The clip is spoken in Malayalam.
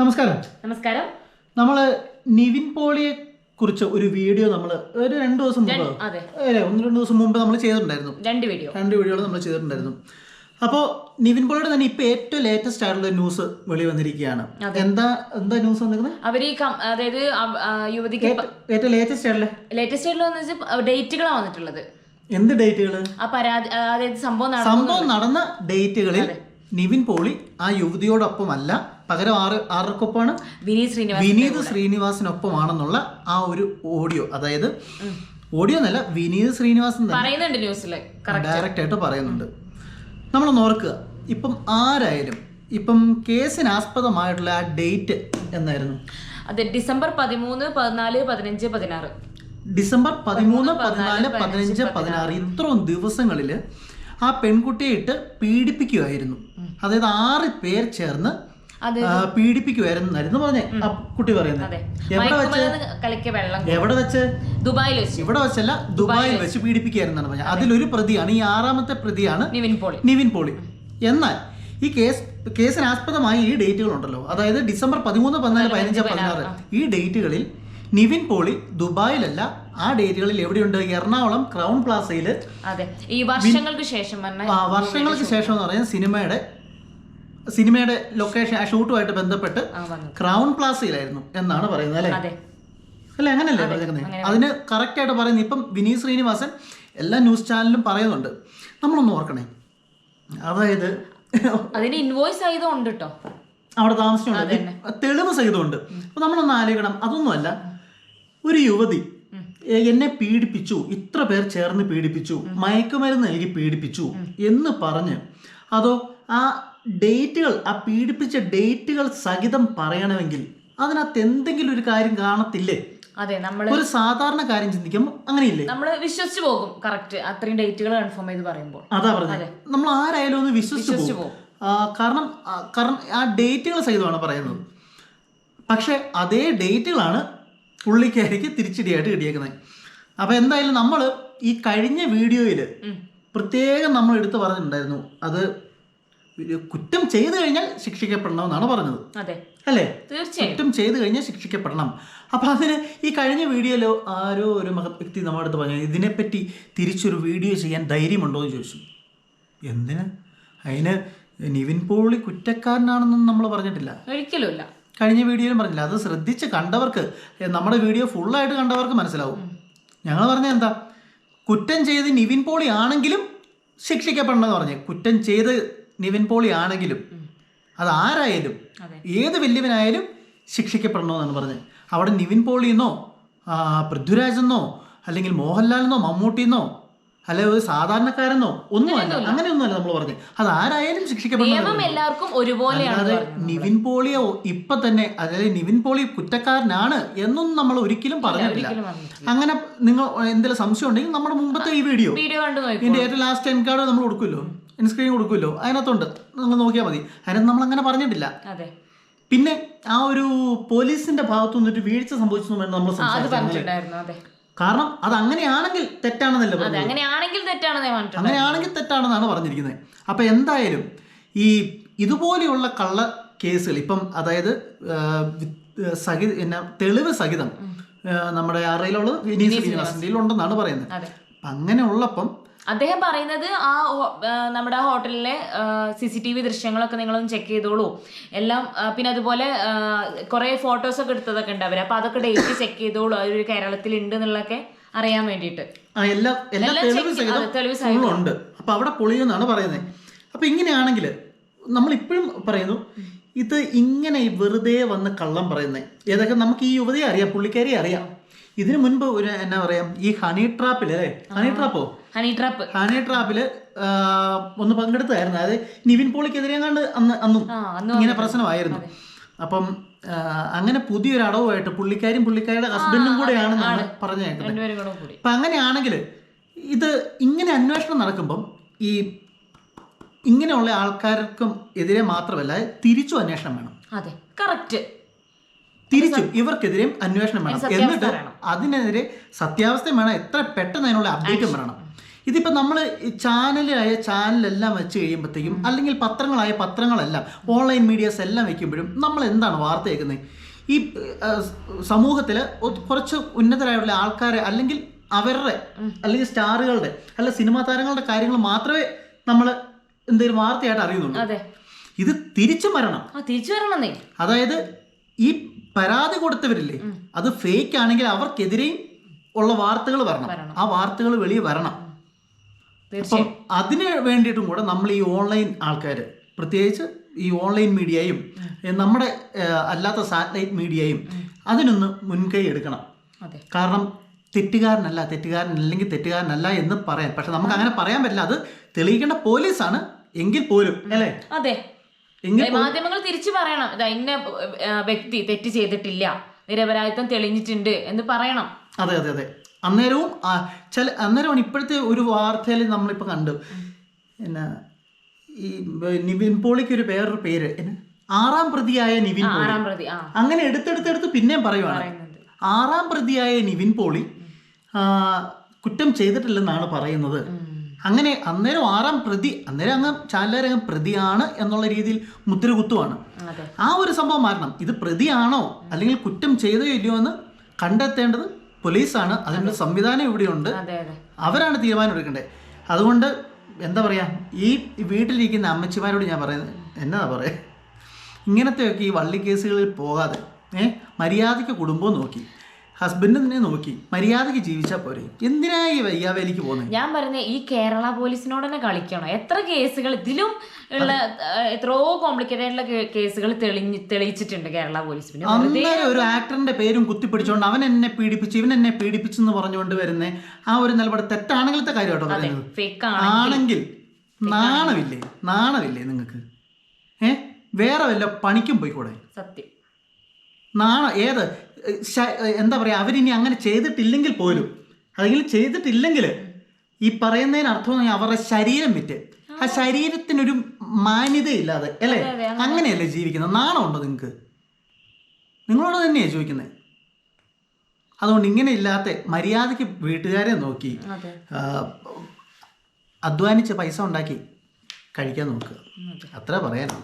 നമസ്കാരം. നമസ്കാരം. നമ്മൾ നിവിൻ പോളിയെ കുറിച്ച് ഒരു വീഡിയോ നമ്മൾ ഒരു രണ്ട് ദിവസം മുമ്പ് അതെ. അല്ലേ ഒന്ന് രണ്ട് ദിവസം മുമ്പ് നമ്മൾ ചെയ്തിട്ടുണ്ടായിരുന്നു. രണ്ട് വീഡിയോ. രണ്ട് വീഡിയോ നമ്മൾ ചെയ്തിട്ടുണ്ടായിരുന്നു. അപ്പോൾ നിവിൻ പോളിയുടെ തന്നെ ഇപ്പൊ ഏറ്റവും ലേറ്റസ്റ്റ് ആയിട്ടുള്ള ന്യൂസ് വെളി വന്നിരിക്കുകയാണ്. എന്താ എന്താ ന്യൂസ് വന്നിരിക്കുന്നത് അവർ ഈ അതായത് യുവതിക്ക് ഏറ്റവും ലേറ്റസ്റ്റ് ആയിട്ടുള്ള? ലേറ്റസ്റ്റ് ആയിട്ടുള്ള വെച്ചാൽ ഡേറ്റുകളാണ് വന്നിട്ടുള്ളത്. എന്ത് ഡേറ്റുകൾ ആ പരാതി അതായത് സംഭവം സംഭവം നടന്ന ഡേറ്റുകളിൽ നിവിൻ പോളി ആ യുവതിയോടൊപ്പമല്ല. പകരം ആറ് ആർക്കൊപ്പമാണ്? വിനീത് ശ്രീനിവാസ് വിനീത് ശ്രീനിവാസിനൊപ്പമാണെന്നുള്ള ആ ഒരു ഓഡിയോ. അതായത് ഓഡിയോ എന്നല്ല വിനീത് ശ്രീനിവാസൻ പറയുന്നുണ്ട് ന്യൂസിൽ ഡയറക്റ്റ് ആയിട്ട് പറയുന്നുണ്ട്. നമ്മളൊന്ന് ഓർക്കുക ഇപ്പം ആരായാലും ഇപ്പം കേസിനാസ്പദമായിട്ടുള്ള ആ ഡേറ്റ് എന്നായിരുന്നു അതെ ഡിസംബർ പതിമൂന്ന് പതിനാല് പതിനഞ്ച് പതിനാറ്. ഡിസംബർ പതിമൂന്ന് പതിനാല് പതിനഞ്ച് പതിനാറ്. ഇത്രയും ദിവസങ്ങളിൽ ആ പെൺകുട്ടിയെ ഇട്ട് പീഡിപ്പിക്കുമായിരുന്നു അതായത് ആറ് പേർ ചേർന്ന് പീഡിപ്പിക്കുമായിരുന്നു എന്നായിരുന്നു പറഞ്ഞേ. ആ കുട്ടി പറയുന്നത് എവിടെ വെച്ച്? എവിടെ വെച്ച്? ദുബായിൽ വെച്ച്. ഇവിടെ വെച്ചല്ല ദുബായിൽ വെച്ച് പീഡിപ്പിക്കുകയായിരുന്നാണ് പറഞ്ഞത് അതിലൊരു പ്രതിയാണ് ഈ ആറാമത്തെ പ്രതിയാണ് നിവിൻ പോളി. നിവിൻ പോളി. എന്നാൽ ഈ കേസ് കേസിനാസ്പദമായി ഈ ഡേറ്റുകൾ ഉണ്ടല്ലോ അതായത് ഡിസംബർ പതിമൂന്ന് പതിനാല് പതിനഞ്ച് പതിനാറ്. ഈ ഡേറ്റുകളിൽ നിവിൻ പോളി ദുബായിലല്ല ആ ഡേറ്റുകളിൽ എവിടെയുണ്ട്? എറണാകുളം ക്രൗൺ പ്ലാസയിൽ അതെ. ഈ വർഷങ്ങൾക്ക് ശേഷം വർഷങ്ങൾക്ക് ശേഷം എന്ന് പറഞ്ഞാൽ സിനിമയുടെ സിനിമയുടെ ലൊക്കേഷൻ ആ ഷൂട്ടുമായിട്ട് ബന്ധപ്പെട്ട് ക്രൗൺ പ്ലാസയിലായിരുന്നു എന്നാണ് പറയുന്നത് അല്ലേ? അല്ലെ അങ്ങനല്ലേ പറഞ്ഞേക്കുന്നത് അതിന് കറക്റ്റ് ആയിട്ട് പറയുന്നത് ഇപ്പം വിനീത് ശ്രീനിവാസൻ എല്ലാ ന്യൂസ് ചാനലിലും പറയുന്നുണ്ട്. നമ്മളൊന്ന് ഓർക്കണേ. അതായത് അതിന് ഇൻവോയ്സ് ആയതുകൊണ്ട് കേട്ടോ അവിടെ താമസിച്ചുണ്ട് തെളിവ് സഹിതമുണ്ട്. അപ്പൊ നമ്മളൊന്ന് ആലോചിക്കണം. അതൊന്നുമല്ല. ഒരു യുവതി എന്നെ പീഡിപ്പിച്ചു. ഇത്ര പേർ ചേർന്ന് പീഡിപ്പിച്ചു. മയക്കുമരുന്ന് നൽകി പീഡിപ്പിച്ചു എന്ന് പറഞ്ഞ് അതോ ആ ഡേറ്റുകൾ ആ പീഡിപ്പിച്ച ഡേറ്റുകൾ സഹിതം പറയണമെങ്കിൽ അതിനകത്ത് എന്തെങ്കിലും ഒരു കാര്യം കാണത്തില്ലേ? അതെ നമ്മൾ ഒരു സാധാരണ കാര്യം ചിന്തിക്കുമ്പോൾ അങ്ങനെയില്ലേ? നമ്മൾ വിശ്വസിച്ചു പോകും. കറക്റ്റ് അത്രയും ഡേറ്റുകൾ കൺഫേം ചെയ്ത് പറയുമ്പോൾ. അതാ പറഞ്ഞത് നമ്മൾ ആരായാലും ഒന്ന് വിശ്വസിച്ച് പോകും. കാരണം കാരണം ആ ഡേറ്റുകൾ സഹിതമാണ് പറയുന്നത്. പക്ഷെ അതേ ഡേറ്റുകളാണ് പുള്ളിക്കാരിക്ക് തിരിച്ചടിയായിട്ട് കിട്ടിയേക്കുന്നത് അപ്പോൾ എന്തായാലും നമ്മൾ ഈ കഴിഞ്ഞ വീഡിയോയിൽ. പ്രത്യേകം നമ്മൾ എടുത്ത് പറഞ്ഞിട്ടുണ്ടായിരുന്നു. അത് കുറ്റം ചെയ്തു കഴിഞ്ഞാൽ ശിക്ഷിക്കപ്പെടണം എന്നാണ് പറഞ്ഞത്. അതെ. അല്ലേ? തീർച്ചയായും. കുറ്റം ചെയ്തു കഴിഞ്ഞാൽ ശിക്ഷിക്കപ്പെടണം. അപ്പൊ അതിന് ഈ കഴിഞ്ഞ വീഡിയോയിലോ ആരോ ഒരു വ്യക്തി നമ്മുടെ അടുത്ത് പറഞ്ഞു ഇതിനെപ്പറ്റി തിരിച്ചൊരു വീഡിയോ ചെയ്യാൻ ധൈര്യമുണ്ടോ? എന്ന് ചോദിച്ചു. എന്തിന്? അതിന് നിവിൻ പോളി കുറ്റക്കാരനാണെന്നൊന്നും നമ്മൾ പറഞ്ഞിട്ടില്ല. ഒരിക്കലും ഇല്ല. കഴിഞ്ഞ വീഡിയോയിലും പറഞ്ഞില്ല അത് ശ്രദ്ധിച്ച് കണ്ടവർക്ക് നമ്മുടെ വീഡിയോ ഫുള്ളായിട്ട് കണ്ടവർക്ക് മനസ്സിലാവും. ഞങ്ങൾ പറഞ്ഞത് എന്താ? കുറ്റം ചെയ്ത് നിവിൻ പോളി ആണെങ്കിലും ശിക്ഷിക്കപ്പെടണമെന്ന് പറഞ്ഞു. കുറ്റം ചെയ്ത് നിവിൻ പോളി ആണെങ്കിലും അത് ആരായാലും ഏത് വലിയവനായാലും ശിക്ഷിക്കപ്പെടണമെന്നാണ് പറഞ്ഞത് അവിടെ നിവിൻ പോളിന്നോ പൃഥ്വിരാജെന്നോ അല്ലെങ്കിൽ മോഹൻലാലെന്നോ മമ്മൂട്ടിയെന്നോ അല്ലെ ഒരു സാധാരണക്കാരെന്നോ ഒന്നുമല്ല. അങ്ങനെയൊന്നുമല്ല നമ്മൾ പറഞ്ഞത് അത് ആരായാലും ശിക്ഷിക്കപ്പെടണം നിയമം എല്ലാവർക്കും ഒരുപോലെയാണ് നിവിൻ പോളിയോ ഇപ്പൊ തന്നെ അതായത് നിവിൻ പോളി കുറ്റക്കാരനാണ് എന്നൊന്നും നമ്മൾ ഒരിക്കലും പറഞ്ഞിട്ടില്ല. അങ്ങനെ നിങ്ങൾ എന്തെങ്കിലും സംശയം ഉണ്ടെങ്കിൽ നമ്മുടെ മുമ്പത്തെ ഈ വീഡിയോ ഇതിന്റെ ഏറ്റവും ലാസ്റ്റ് എൻ കാർഡ് നമ്മൾ കൊടുക്കുമല്ലോ? N screen കൊടുക്കുമല്ലോ? അതിനകത്തുണ്ട്. നിങ്ങൾ നോക്കിയാൽ മതി. അതിനകത്ത് നമ്മൾ അങ്ങനെ പറഞ്ഞിട്ടില്ല. പിന്നെ ആ ഒരു പോലീസിന്റെ ഭാഗത്തു നിന്നൊരു വീഴ്ച സംഭവിച്ചു നമ്മൾ സംസാരിച്ചു കാരണം അത് അങ്ങനെയാണെങ്കിൽ തെറ്റാണെന്നല്ല അങ്ങനെയാണെങ്കിൽ തെറ്റാണെന്ന് അങ്ങനെയാണെങ്കിൽ തെറ്റാണെന്നാണ് പറഞ്ഞിരിക്കുന്നത്. അപ്പോൾ എന്തായാലും ഈ ഇതുപോലെയുള്ള കള്ള കേസുകൾ ഇപ്പം അതായത് സഹി എന്നാ തെളിവ് സഹിതം നമ്മുടെ ആറയിലുള്ളത് വിനീത് ശ്രീനിവാസിന്റെ ഉണ്ടെന്നാണ് പറയുന്നത്. അപ്പം അങ്ങനെ ഉള്ളപ്പം അദ്ദേഹം പറയുന്നത് ആ നമ്മുടെ ഹോട്ടലിലെ സി സി ടി വി ദൃശ്യങ്ങളൊക്കെ നിങ്ങളൊന്ന് ചെക്ക് ചെയ്തോളൂ. എല്ലാം പിന്നെ അതുപോലെ കുറേ ഫോട്ടോസ് ഒക്കെ എടുത്തതൊക്കെ ഉണ്ട് അവർ അപ്പൊ അതൊക്കെ ഡേറ്റ് ചെക്ക് ചെയ്തോളൂ. അവർ കേരളത്തിൽ ഉണ്ട് എന്നുള്ളതൊക്കെ അറിയാൻ വേണ്ടിയിട്ട്. അപ്പൊ എല്ലാ എല്ലാ എല്ലാം തെളിവ് check- സഹിതം അതെ, തെളിവ് full ഉണ്ട്. അപ്പം അവിടെ പൊളിയെന്നാണ് പറയുന്നത്. അപ്പൊ ഇങ്ങനെയാണെങ്കിൽ നമ്മൾ ഇപ്പോഴും പറയുന്നു ഇത് ഇങ്ങനെ വെറുതെ വന്ന് കള്ളം പറയുന്നത്. ഏതൊക്കെ നമുക്ക് ഈ യുവതിയെ അറിയാം പുള്ളിക്കാരിയെ അറിയാം. ഇതിനു മുൻപ് ഒരു എന്നാ പറയാ ഈ ഹണി ട്രാപ്പിൽ അല്ലേ ഹണി ട്രാപ്പോ ഹണി ട്രാപ്പ് ഹണി ട്രാപ്പിൽ ഒന്ന് പങ്കെടുത്തായിരുന്നു അതായത് നിവിൻ പോളിക്കെതിരെ കണ്ട് അന്ന് അന്നും ഇങ്ങനെ പ്രശ്നമായിരുന്നു. അപ്പം അങ്ങനെ പുതിയൊരു അടവുമായിട്ട് പുള്ളിക്കാരും പുള്ളിക്കാരുടെ ഹസ്ബൻഡും കൂടെയാണെന്നാണ് പറഞ്ഞേക്കുന്നത് അപ്പൊ കൂടെ കൂടി. അപ്പം അങ്ങനെയാണെങ്കിൽ ഇത് ഇങ്ങനെ അന്വേഷണം നടക്കുമ്പം ഈ ഇങ്ങനെയുള്ള ആൾക്കാർക്കും എതിരെ മാത്രമല്ല തിരിച്ചു അന്വേഷണം വേണം. അതെ കറക്റ്റ് തിരിച്ചും ഇവർക്കെതിരെയും അന്വേഷണം വേണം. എന്നിട്ട് വേണം. അതിനെതിരെ സത്യാവസ്ഥയും വേണം. എത്ര പെട്ടെന്ന് അതിനുള്ള അപ്ഡേറ്റും വരണം ഇതിപ്പോൾ നമ്മൾ ചാനലായ ചാനലെല്ലാം വെച്ച് കഴിയുമ്പോഴത്തേക്കും അല്ലെങ്കിൽ പത്രങ്ങളായ പത്രങ്ങളെല്ലാം ഓൺലൈൻ മീഡിയാസ് എല്ലാം വെക്കുമ്പോഴും നമ്മൾ എന്താണ് വാർത്ത കേൾക്കുന്നത്? ഈ സമൂഹത്തിൽ കുറച്ച് ഉന്നതരായുള്ള ആൾക്കാരെ അല്ലെങ്കിൽ അവരുടെ അല്ലെങ്കിൽ സ്റ്റാറുകളുടെ അല്ല സിനിമാ താരങ്ങളുടെ കാര്യങ്ങൾ മാത്രമേ നമ്മൾ എന്തെങ്കിലും വാർത്തയായിട്ട് അറിയുന്നുള്ളൂ. ഇത് തിരിച്ചു വരണം. തിരിച്ചു വരണം അതായത് ഈ പരാതി കൊടുത്തവരില്ലേ? അത് ഫേക്ക് ആണെങ്കിൽ അവർക്കെതിരെയും ഉള്ള വാർത്തകൾ വരണം. ആ വാർത്തകൾ വെളിയിൽ വരണം. അപ്പം അതിന് വേണ്ടിയിട്ടും കൂടെ നമ്മൾ ഈ ഓൺലൈൻ ആൾക്കാർ പ്രത്യേകിച്ച് ഈ ഓൺലൈൻ മീഡിയയും നമ്മുടെ അല്ലാത്ത സാറ്റലൈറ്റ് മീഡിയയും അതിനൊന്ന് മുൻകൈ എടുക്കണം. കാരണം തെറ്റുകാരനല്ല തെറ്റുകാരനല്ലെങ്കിൽ തെറ്റുകാരനല്ല എന്ന് പറയാൻ പക്ഷെ നമുക്ക് അങ്ങനെ പറയാൻ പറ്റില്ല. അത് തെളിയിക്കേണ്ട പോലീസാണ് എങ്കിൽ പോലും അല്ലേ? അതെ. മാധ്യമങ്ങൾ തിരിച്ചു പറയണം. ഇതാ ഇന്ന വ്യക്തി തെറ്റ് ചെയ്തിട്ടില്ല. നിരപരാധിത്വം തെളിഞ്ഞിട്ടുണ്ട് എന്ന് പറയണം. അതെ അതെ അതെ. അന്നേരവും ചില അന്നേരമാണ് ഇപ്പോഴത്തെ ഒരു വാർത്തയിൽ നമ്മളിപ്പോൾ കണ്ടു. എന്നാ ഈ നിവിൻ പോളിക്ക് ഒരു വേറൊരു പേര്. ആറാം പ്രതിയായ നിവിൻ പോളി. ആറാം പ്രതി അങ്ങനെ എടുത്തെടുത്തെടുത്ത് പിന്നെയും പറയുവാണ്. ആറാം പ്രതിയായ നിവിൻ പോളി കുറ്റം ചെയ്തിട്ടില്ലെന്നാണ് പറയുന്നത്. അങ്ങനെ അന്നേരം ആറാം പ്രതി അന്നേരം അങ്ങ് ചാലാരംഗം പ്രതിയാണ് എന്നുള്ള രീതിയിൽ മുദ്ര കുത്തുവാണ്. ആ ഒരു സംഭവം മാറണം. ഇത് പ്രതിയാണോ അല്ലെങ്കിൽ കുറ്റം ചെയ്തോ ഇല്ലയോ എന്ന് കണ്ടെത്തേണ്ടത് പോലീസാണ്. അതിനുള്ള സംവിധാനം ഇവിടെയുണ്ട്. അവരാണ് തീരുമാനം എടുക്കേണ്ടത് അതുകൊണ്ട് എന്താ പറയുക ഈ വീട്ടിലിരിക്കുന്ന അമ്മച്ചിമാരോട് ഞാൻ പറയുന്നത് എന്നാ പറയുക ഇങ്ങനത്തെയൊക്കെ ഈ വള്ളി കേസുകളിൽ പോകാതെ ഏഹ് മര്യാദയ്ക്ക് കുടുംബവും നോക്കി. ഹസ്ബൻഡിനെ നോക്കി മര്യാദയ്ക്ക് ജീവിച്ചാ പോരെ. എന്തിനാ ഈ വയ്യാവേലിക്ക് പോകുന്നത് ഞാൻ പറയുന്നത് ഈ കേരള പോലീസിനോട് തന്നെ കളിക്കണം. എത്ര കേസുകൾ ഇതിലും ഉള്ള എത്രയോ കോംപ്ലിക്കേറ്റഡ് ആയിട്ടുള്ള കേസുകൾ തെളിഞ്ഞ് തെളിയിച്ചിട്ടുണ്ട് കേരള പോലീസ് പിന്നെ വെറുതെ അന്നേരം ഒരു ആക്ടറിന്റെ പേരും കുത്തിപ്പിടിച്ചോണ്ട് അവൻ എന്നെ പീഡിപ്പിച്ചു ഇവൻ എന്നെ പീഡിപ്പിച്ചു എന്ന് പറഞ്ഞുകൊണ്ട് വരുന്ന ആ ഒരു നിലപാട് തെറ്റാണെങ്കിലത്തെ കാര്യം കേട്ടോ പറയുന്നത്. ആണ് ആണെങ്കിൽ നാണമില്ലേ? നാണമില്ലേ നിങ്ങൾക്ക് ഏ? വേറെ വല്ല പണിക്കും പോയിക്കൂടെ? സത്യം. നാണ ഏത്? എന്താ പറയുക അവരിനി അങ്ങനെ ചെയ്തിട്ടില്ലെങ്കിൽ പോലും അല്ലെങ്കിൽ ചെയ്തിട്ടില്ലെങ്കിൽ ഈ പറയുന്നതിന് അർത്ഥം അവരുടെ ശരീരം വിറ്റ്. ആ ശരീരത്തിനൊരു മാന്യതയില്ലാതെ അല്ലേ? അങ്ങനെയല്ലേ ജീവിക്കുന്നത്? നാണമുണ്ടോ നിങ്ങൾക്ക് നിങ്ങളോട് തന്നെയാണ് ചോദിക്കുന്നത് അതുകൊണ്ട് ഇങ്ങനെ ഇല്ലാത്ത മര്യാദയ്ക്ക് വീട്ടുകാരെ നോക്കി അധ്വാനിച്ച് പൈസ ഉണ്ടാക്കി കഴിക്കാൻ നോക്കുക. അതെ. അത്ര പറയാനോ